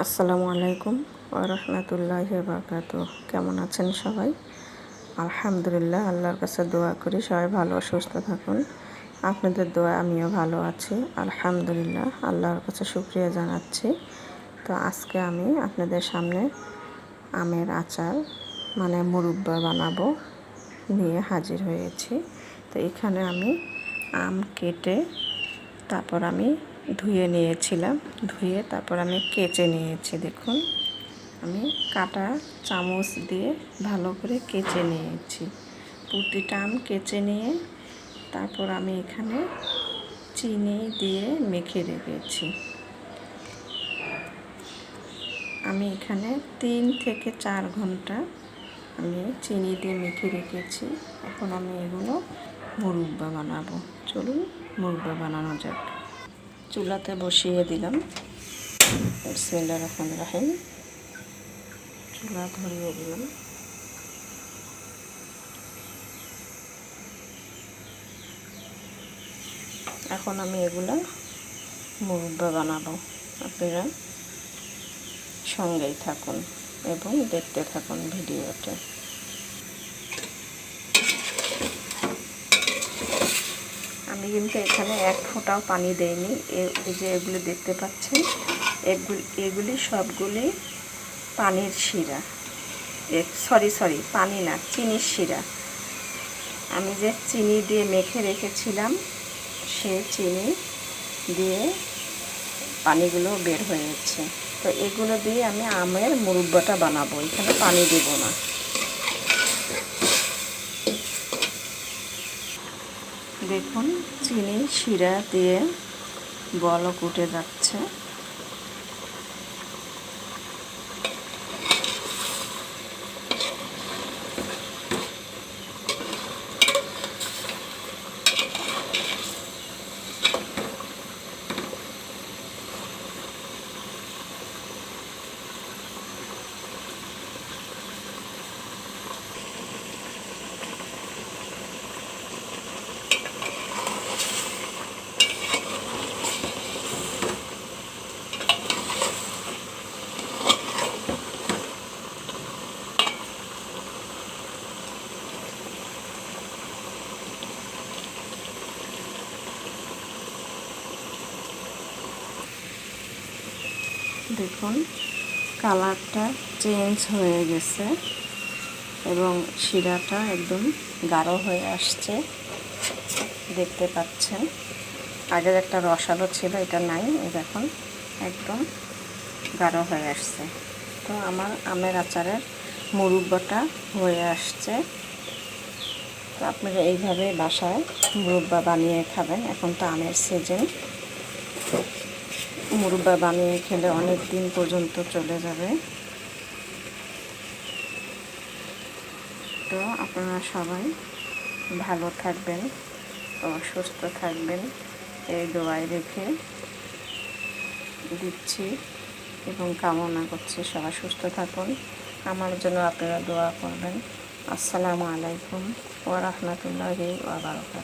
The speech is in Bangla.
আসসালামু আলাইকুম ওরহমতুল্লাহ বারকাত কেমন আছেন সবাই? আলহামদুলিল্লাহ, আল্লাহর কাছে দোয়া করি, সবাই ভালো, সুস্থ থাকুন। আপনাদের দোয়া আমিও ভালো আছি, আলহামদুলিল্লাহ, আল্লাহর কাছে শুক্রিয়া জানাচ্ছি। তো আজকে আমি আপনাদের সামনে আমের আচার মানে মুরব্বা বানাবো নিয়ে হাজির হয়েছি। তো এখানে আমি আম কেটে, তারপর আমি ধুয়ে নিয়েছিলাম, ধুয়ে তারপর আমি কেচে নিয়েছি, দেখুন। আমি কাটা চামচ দিয়ে ভালো করে কেচে নিয়েছি। প্রতিটা আম কেচে নিয়ে তারপর আমি এখানে চিনি দিয়ে মেখে রেখেছি। আমি এখানে তিন থেকে চার ঘণ্টা আমি চিনি দিয়ে মেখে রেখেছি। এখন আমি এগুলো মুরব্বা বানাবো। চলুন মুরব্বা বানানো যাক। চুলাতে বসিয়ে দিলাম। বিসমিল্লা রহমান রাহিম। চুলা ধরিয়ে দিলাম। এখন আমি এগুলো মুরব্বা বানাবো। আপনারা সঙ্গেই থাকুন এবং দেখতে থাকুন ভিডিওটা কিন্তু এখানে এক ফোঁটাও পানি দেইনি এই যে এগুলো দেখতে পাচ্ছেন, এগুলি এগুলি সবগুলি পানির শিরা। সরি সরি, পানি না, চিনির শিরা। আমি যে চিনি দিয়ে মেখে রেখেছিলাম, সে চিনি দিয়ে পানিগুলো বের হয়েছে। তো এগুলো দিয়ে আমি আমের মুরব্বাটা বানাবো, এখানে পানি দেব না। দেখুন চিনি শিরা দিয়ে বলক উঠে যাচ্ছে। দেখুন, কালারটা চেঞ্জ হয়ে গেছে এবং শিরাটা একদম গাঢ় হয়ে আসছে। দেখতে পাচ্ছেন আগের একটা রসালো ছিল, এটা নাই দেখুন, একদম গাঢ় হয়ে আসছে। তো আমার আমের আচারের মুরব্বাটা হয়ে আসছে। তো আপনারা এইভাবে বাসায় মুরব্বা বানিয়ে খাবেন, এখন তো আমের সিজন মুরব্বা বানিয়ে খেলে অনেক দিন পর্যন্ত চলে যাবে। তো আপনারা সবাই ভালো থাকবেন, ও সুস্থ থাকবেন, এই দোয়াই রেখে দিচ্ছি এবং কামনা করছি সবাই সুস্থ থাকুন। আমার জন্য আপনারা দোয়া করবেন। আসসালামু আলাইকুম ওরহমতুল্লাহি ওবরাকাত